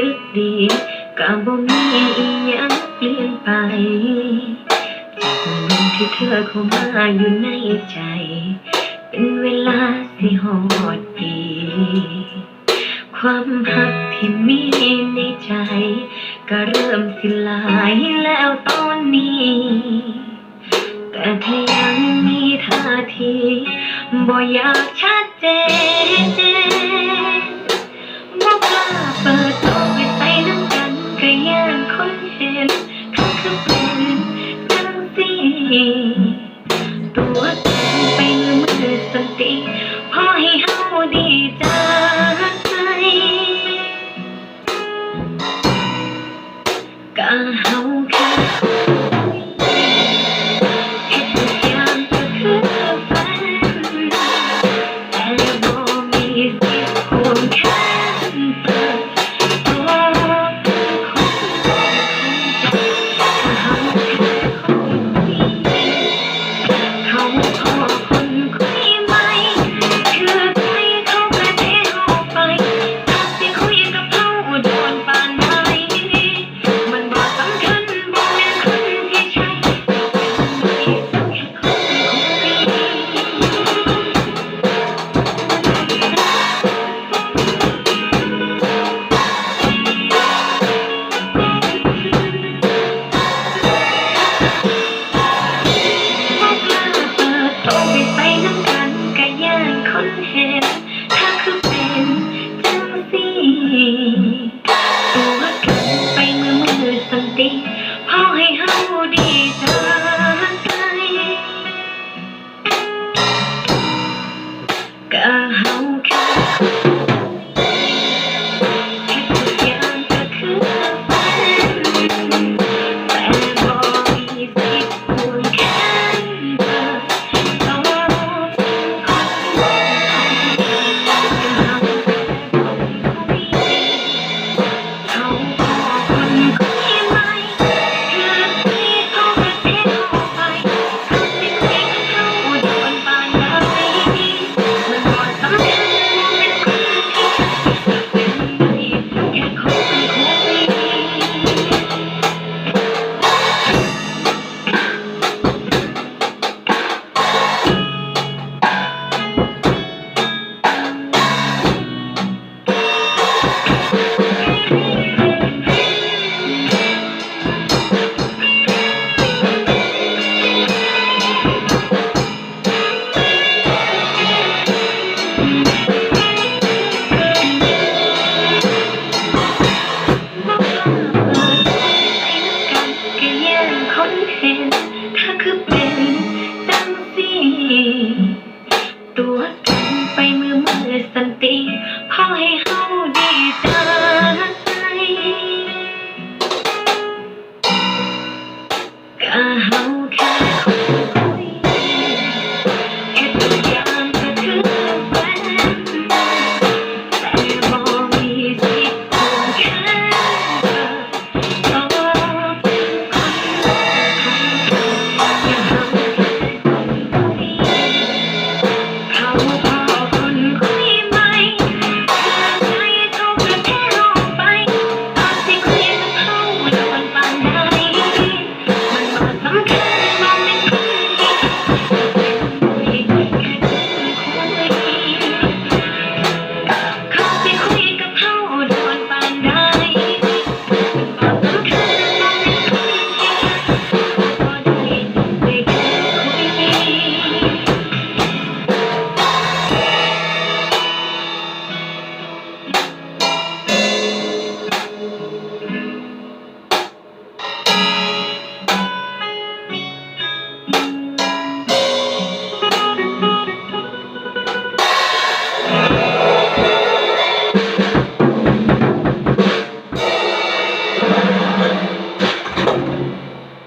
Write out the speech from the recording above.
สึกดีก็บ่มีอีหยังเปลี่ยนไปจากวันที่เธอเข้ามาอยู่ในใจ เป็นเวลาสี่หอดปี ความหักที่มีในใจ ก็เริ่มสิลายแล้วตอนนี้ แต่เธอยังมีท่าทีบ่อยากชัดเจน I don't care.